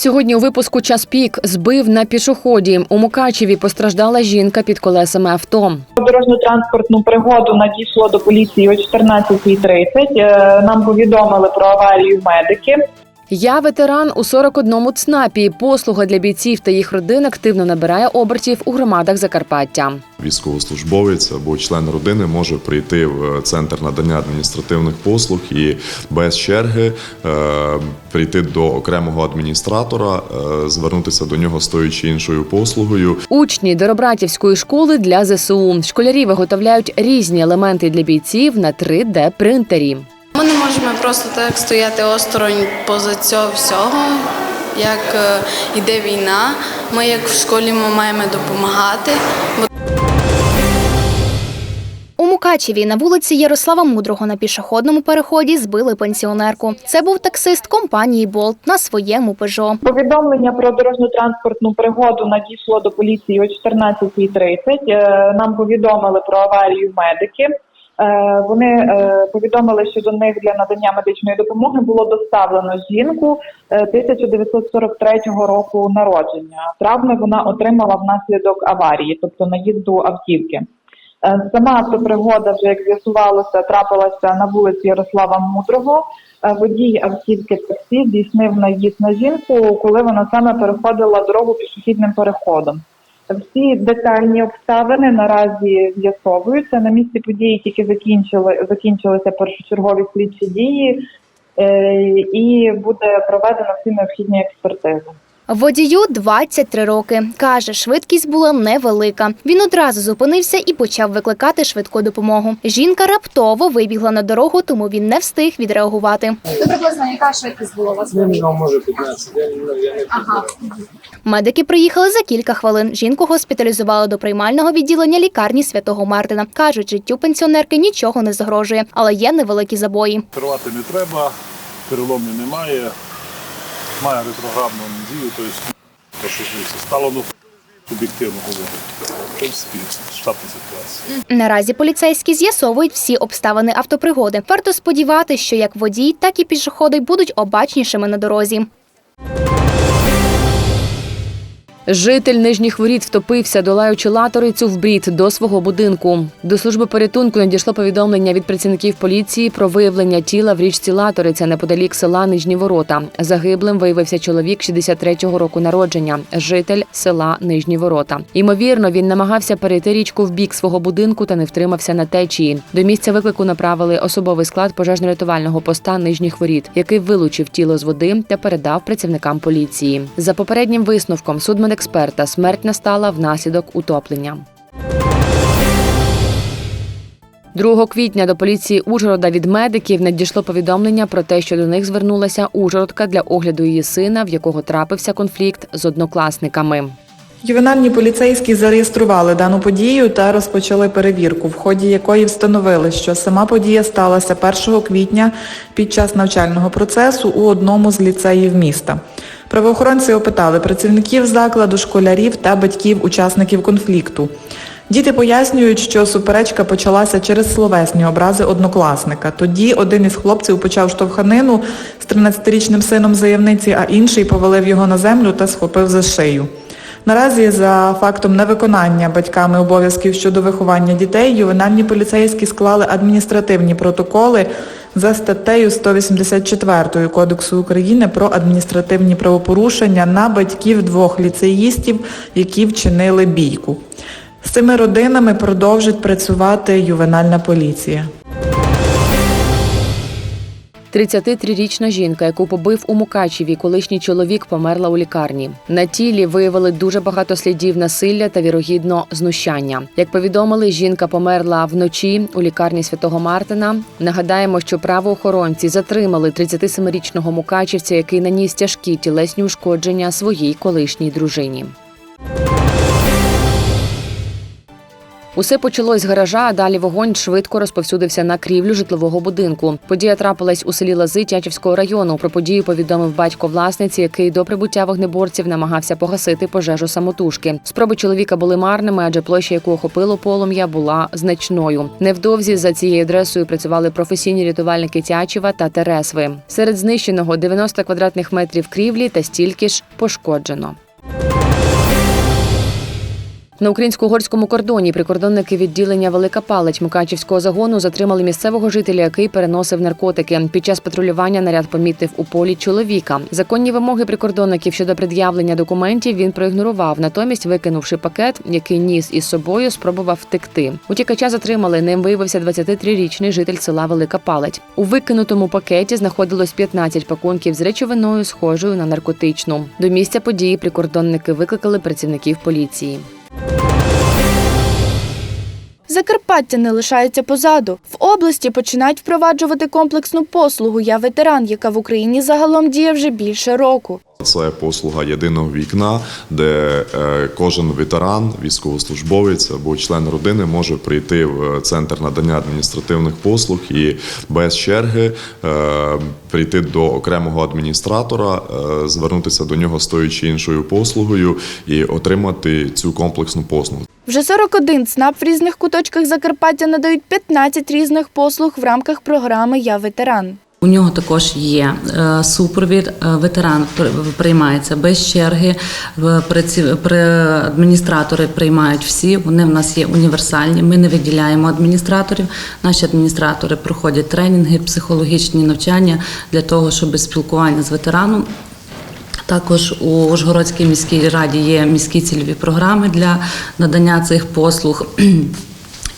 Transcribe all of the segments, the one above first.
Сьогодні у випуску час пік збив на пішоході. У Мукачеві постраждала жінка під колесами авто. Дорожньо-транспортну пригоду надійшло до поліції о 14.30. Е, Нам повідомили про аварію медики. Я ветеран у 41-му ЦНАПі. Послуга для бійців та їх родин активно набирає обертів у громадах Закарпаття. Військовослужбовець або член родини може прийти в центр надання адміністративних послуг і без черги е, прийти до окремого адміністратора, е, звернутися до нього з тою чи іншою послугою. Учні Доробратівської школи для ЗСУ. Школярі виготовляють різні елементи для бійців на 3D принтері. Ми можемо просто так стояти осторонь поза цього всього. Як е, йде війна, ми як в школі ми маємо допомагати. У Мукачеві на вулиці Ярослава Мудрого на пішохідному переході збили пенсіонерку. Це був таксист компанії Болт на своєму пежо. Повідомлення про дорожньо-транспортну пригоду надійшло до поліції о 14.30. Е, Нам повідомили про аварію медики. Е, Вони е, повідомили, що до них для надання медичної допомоги було доставлено жінку е, 1943 року народження. Травми вона отримала внаслідок аварії, тобто наїзду автівки. Е, Сама автопригода, вже як з'ясувалося, трапилася на вулиці Ярослава Мудрого. Е, Водій автівки таксі здійснив наїзд на жінку, коли вона саме переходила дорогу пішохідним переходом. Всі детальні обставини наразі з'ясовуються. На місці події тільки закінчили закінчилися першочергові слідчі дії, е, і буде проведено всі необхідні експертизи. Водію 23 роки. Каже, швидкість була невелика. Він одразу зупинився і почав викликати швидку допомогу. Жінка раптово вибігла на дорогу, тому він не встиг відреагувати. Приблизно яка швидкість була у вас? Ну, може 15. Я, не- я не Ага. Медики приїхали за кілька хвилин. Жінку госпіталізували до приймального відділення лікарні святого Мартина. кажуть, життю пенсіонерки нічого не загрожує, але є невеликі забої. Керувати не треба, переломів немає, має ретроградну дію, тобто то, стало ну, об'єктивно говорити. Штатна ситуація. Наразі поліцейські з'ясовують всі обставини автопригоди. Варто сподіватися, що як водій, так і пішоходи будуть обачнішими на дорозі. Житель нижніх воріт втопився, долаючи латорицю в брід до свого будинку. До служби порятунку надійшло повідомлення від працівників поліції про виявлення тіла в річці Латориця неподалік села Нижні Ворота. Загиблим виявився чоловік 63-го року народження, житель села Нижні Ворота. Ймовірно, він намагався перейти річку в бік свого будинку та не втримався на течії. До місця виклику направили особовий склад пожежно-рятувального поста нижніх воріт, який вилучив тіло з води та передав працівникам поліції. За попереднім висновком судмедексперта смерть настала внаслідок утоплення. 2 квітня до поліції Ужгорода від медиків надійшло повідомлення про те, що до них звернулася Ужгородка для огляду її сина, в якого трапився конфлікт з однокласниками. Ювенальні поліцейські зареєстрували дану подію та розпочали перевірку, в ході якої встановили, що сама подія сталася 1 квітня під час навчального процесу у одному з ліцеїв міста. Правоохоронці опитали працівників закладу, школярів та батьків учасників конфлікту. Діти пояснюють, що суперечка почалася через словесні образи однокласника. Тоді один із хлопців почав штовханину з 13-річним сином заявниці, а інший повалив його на землю та схопив за шию. Наразі за фактом невиконання батьками обов'язків щодо виховання дітей ювенальні поліцейські склали адміністративні протоколи за статтею 184 Кодексу України про адміністративні правопорушення на батьків двох ліцеїстів, які вчинили бійку. З цими родинами продовжить працювати ювенальна поліція. 33-річна жінка, яку побив у Мукачеві, колишній чоловік померла у лікарні. На тілі виявили дуже багато слідів насилля та вірогідно знущання. Як повідомили, жінка померла вночі у лікарні святого Мартина. Нагадаємо, що правоохоронці затримали 37-річного мукачівця, який наніс тяжкі тілесні ушкодження своїй колишній дружині. Усе почалось з гаража, а далі вогонь швидко розповсюдився на крівлю житлового будинку. Подія трапилась у селі Лази Тячівського району. Про подію повідомив батько власниці, який до прибуття вогнеборців намагався погасити пожежу самотужки. Спроби чоловіка були марними, адже площа, яку охопило полум'я, була значною. Невдовзі за цією адресою працювали професійні рятувальники Тячева та Тересви. Серед знищеного 90 квадратних метрів крівлі та стільки ж пошкоджено. На українсько-угорському кордоні прикордонники відділення Велика Палич Мукачівського загону затримали місцевого жителя, який переносив наркотики. Під час патрулювання наряд помітив у полі чоловіка. Законні вимоги прикордонників щодо пред'явлення документів він проігнорував. Натомість, викинувши пакет, який ніс із собою, спробував втекти. Утікача затримали. Ним виявився 23-річний житель села Велика Палич. У викинутому пакеті знаходилось 15 пакунків з речовиною, схожою на наркотичну. До місця події прикордонники викликали працівників поліції. you Закарпаття не лишається позаду. В області починають впроваджувати комплексну послугу Я ветеран, яка в Україні загалом діє вже більше року. Це послуга єдиного вікна, де е, кожен ветеран, військовослужбовець або член родини може прийти в центр надання адміністративних послуг і без черги е, прийти до окремого адміністратора, е, звернутися до нього з тою чи іншою послугою і отримати цю комплексну послугу. Вже 41 ЦНАП в різних куточках Закарпаття надають 15 різних послуг в рамках програми Я ветеран. У нього також є е, супровід. е, Ветеран приймається без черги. при- Адміністратори приймають всі. Вони в нас є універсальні. Ми не виділяємо адміністраторів. Наші адміністратори проходять тренінги, психологічні навчання для того, щоб спілкування з ветераном. Також у Ужгородській міській раді є міські цільові програми для надання цих послуг.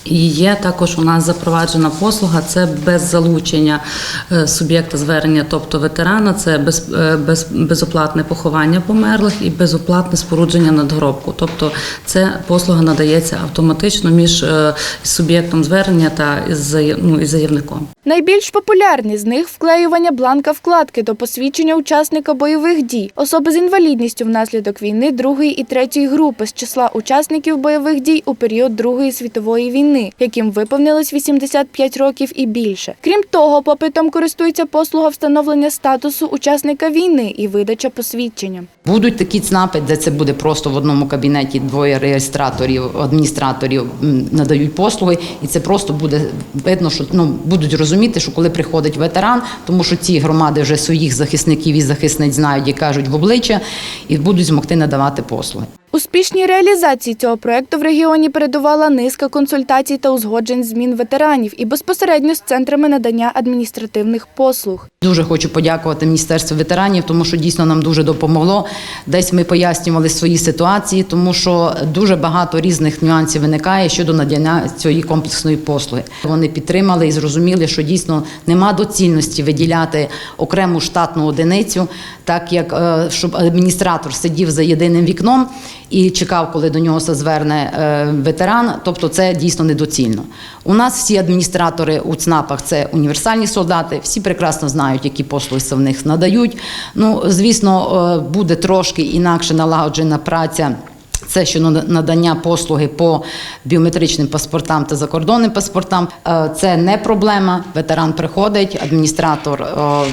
І є також у нас запроваджена послуга це без залучення е, суб'єкта звернення, тобто ветерана, це без, е, без, безоплатне поховання померлих і безоплатне спорудження надгробку. Тобто це послуга надається автоматично між е, суб'єктом звернення та із, ну, із заявником. Найбільш популярні з них вклеювання бланка вкладки до посвідчення учасника бойових дій, особи з інвалідністю внаслідок війни другої і третьої групи з числа учасників бойових дій у період Другої світової війни, яким виповнилось 85 років і більше. Крім того, попитом користується послуга встановлення статусу учасника війни і видача посвідчення. Будуть такі ЦНАПи, де це буде просто в одному кабінеті двоє реєстраторів, адміністраторів надають послуги, і це просто буде видно, що ну будуть розуміти, що коли приходить ветеран, тому що ці громади вже своїх захисників і захисниць знають і кажуть в обличчя, і будуть змогти надавати послуги. Успішній реалізації цього проекту в регіоні передувала низка консультацій та узгоджень змін ветеранів і безпосередньо з центрами надання адміністративних послуг. Дуже хочу подякувати Міністерству ветеранів, тому що дійсно нам дуже допомогло. Десь ми пояснювали свої ситуації, тому що дуже багато різних нюансів виникає щодо надання цієї комплексної послуги. Вони підтримали і зрозуміли, що дійсно нема доцільності виділяти окрему штатну одиницю, так як е, щоб адміністратор сидів за єдиним вікном і чекав, коли до нього се зверне е, ветеран. Тобто це дійсно недоцільно. У нас всі адміністратори у ЦНАПах це універсальні солдати, всі прекрасно знають, які послуги в них надають. Ну, звісно, е, буде трошки інакше налагоджена праця. Це що надання послуги по біометричним паспортам та закордонним паспортам. Е, Це не проблема. Ветеран приходить, адміністратор е,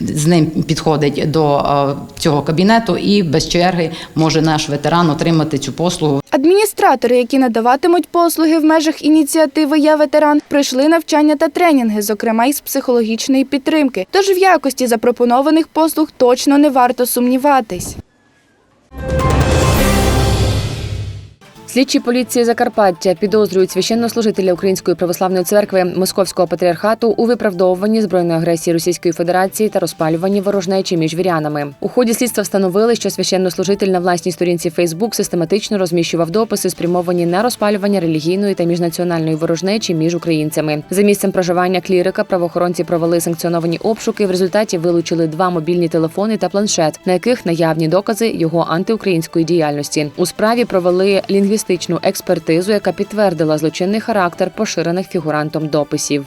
з ним підходить до е, цього кабінету і без черги може наш ветеран отримати цю послугу. Адміністратори, які надаватимуть послуги в межах ініціативи Я ветеран, пройшли навчання та тренінги, зокрема із психологічної підтримки. Тож в якості запропонованих послуг точно не варто сумніватись. Слідчі поліції Закарпаття підозрюють священнослужителя Української православної церкви Московського патріархату у виправдовуванні збройної агресії Російської Федерації та розпалюванні ворожнечі між вірянами. У ході слідства встановили, що священнослужитель на власній сторінці Фейсбук систематично розміщував дописи, спрямовані на розпалювання релігійної та міжнаціональної ворожнечі між українцями. За місцем проживання клірика правоохоронці провели санкціоновані обшуки. В результаті вилучили два мобільні телефони та планшет, на яких наявні докази його антиукраїнської діяльності. У справі провели лінгвістичну експертизу, яка підтвердила злочинний характер поширених фігурантом дописів.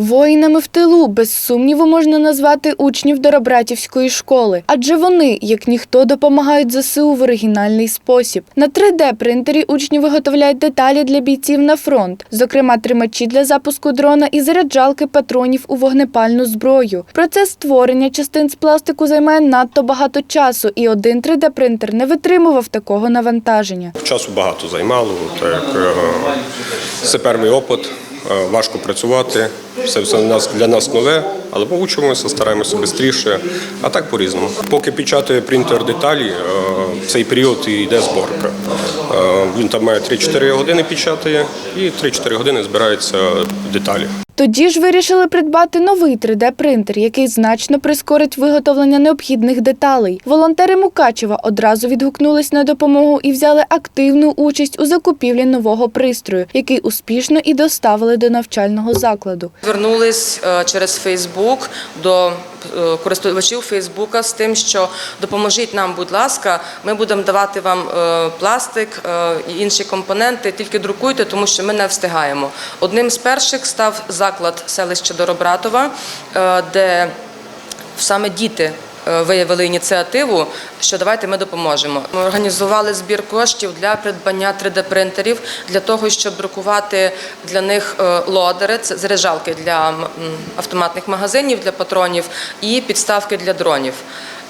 Воїнами в тилу без сумніву можна назвати учнів Доробратівської школи, адже вони, як ніхто, допомагають ЗСУ в оригінальний спосіб. На 3D-принтері учні виготовляють деталі для бійців на фронт, зокрема тримачі для запуску дрона і заряджалки патронів у вогнепальну зброю. Процес створення частин з пластику займає надто багато часу, і один 3D-принтер не витримував такого навантаження. Часу багато займало, так як е, саперний опит, важко працювати. Все нас для нас нове, але ми учимося, стараємося швидше, а так по-різному. Поки печатає принтер деталі, е, в цей період і йде зборка. Е, Він там має 3-4 години печатає і 3-4 години збираються деталі. Тоді ж вирішили придбати новий 3D-принтер, який значно прискорить виготовлення необхідних деталей. Волонтери Мукачева одразу відгукнулись на допомогу і взяли активну участь у закупівлі нового пристрою, який успішно і доставили до навчального закладу. Звернулись е, через Фейсбук до користувачів Фейсбука з тим, що допоможіть нам, будь ласка, ми будемо давати вам е, пластик е, і інші компоненти, тільки друкуйте, тому що ми не встигаємо. Одним з перших став заклад селища Доробратова, е, де саме діти. Е, Виявили ініціативу, що давайте ми допоможемо. Ми організували збір коштів для придбання 3D-принтерів для того, щоб друкувати для них е, лодери, це заряджалки для автоматних магазинів, для патронів і підставки для дронів.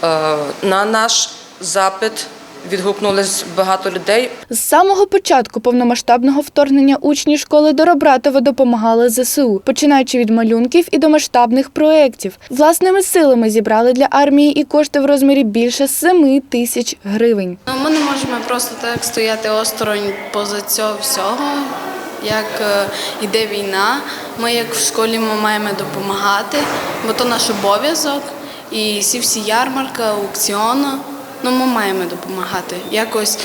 Е, На наш запит відгукнулись багато людей. З самого початку повномасштабного вторгнення учні школи Доробратова допомагали ЗСУ, починаючи від малюнків і до масштабних проєктів. Власними силами зібрали для армії і кошти в розмірі більше 7 тисяч гривень. Ну, Ми не можемо просто так стояти осторонь поза цього всього. Як е, йде війна, ми як в школі ми маємо допомагати, бо то наш обов'язок. І всі всі ярмарки, аукціони, ну ми маємо допомагати. Якось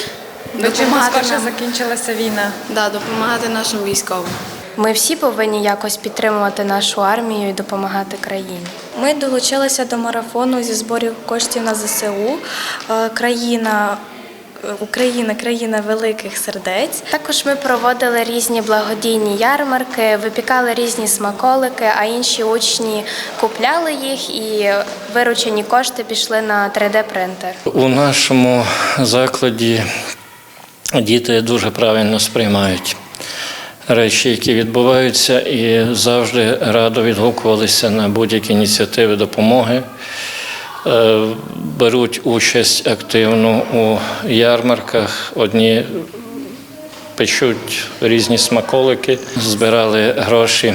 допомагати нам. закінчилася війна. Да, допомагати нашим військовим. Ми всі повинні якось підтримувати нашу армію і допомагати країні. Ми долучилися до марафону зі зборів коштів на ЗСУ. Е, Країна Україна країна великих сердець. Також ми проводили різні благодійні ярмарки, випікали різні смаколики, а інші учні купляли їх і виручені кошти пішли на 3D-принтер. У нашому закладі діти дуже правильно сприймають речі, які відбуваються, і завжди радо відгукувалися на будь-які ініціативи допомоги. Е, Беруть участь активно у ярмарках. Одні печуть різні смаколики, збирали гроші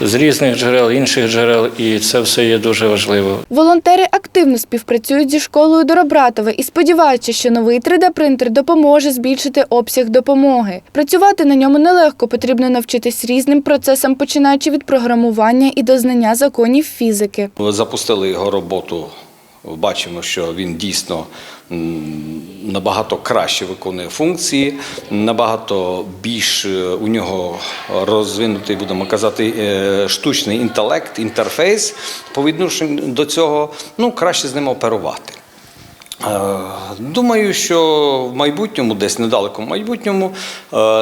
з різних джерел, інших джерел, і це все є дуже важливо. Волонтери активно співпрацюють зі школою Доробратове і сподіваються, що новий 3D-принтер допоможе збільшити обсяг допомоги. Працювати на ньому нелегко, потрібно навчитись різним процесам, починаючи від програмування і до знання законів фізики. Ми запустили його роботу. Бачимо, що він дійсно набагато краще виконує функції, набагато більш е, у нього розвинутий, будемо казати, е, штучний інтелект, інтерфейс по відношенню до цього, ну краще з ним оперувати. Е, Думаю, що в майбутньому, десь недалекому майбутньому,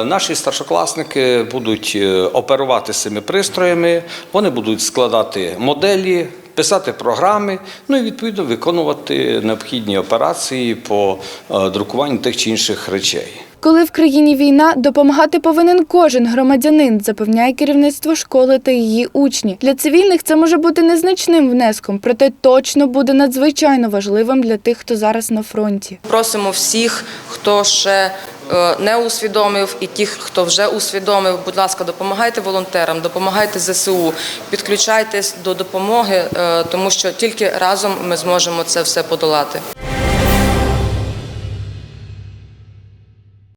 наші старшокласники будуть оперувати цими пристроями, вони будуть складати моделі, писати програми, ну і відповідно виконувати необхідні операції по е, друкуванню тих чи інших речей. Коли в країні війна, допомагати повинен кожен громадянин, запевняє керівництво школи та її учні. Для цивільних це може бути незначним внеском, проте точно буде надзвичайно важливим для тих, хто зараз на фронті. Просимо всіх, хто ще не усвідомив, і тих, хто вже усвідомив, будь ласка, допомагайте волонтерам, допомагайте ЗСУ, підключайтесь до допомоги, е, тому що тільки разом ми зможемо це все подолати.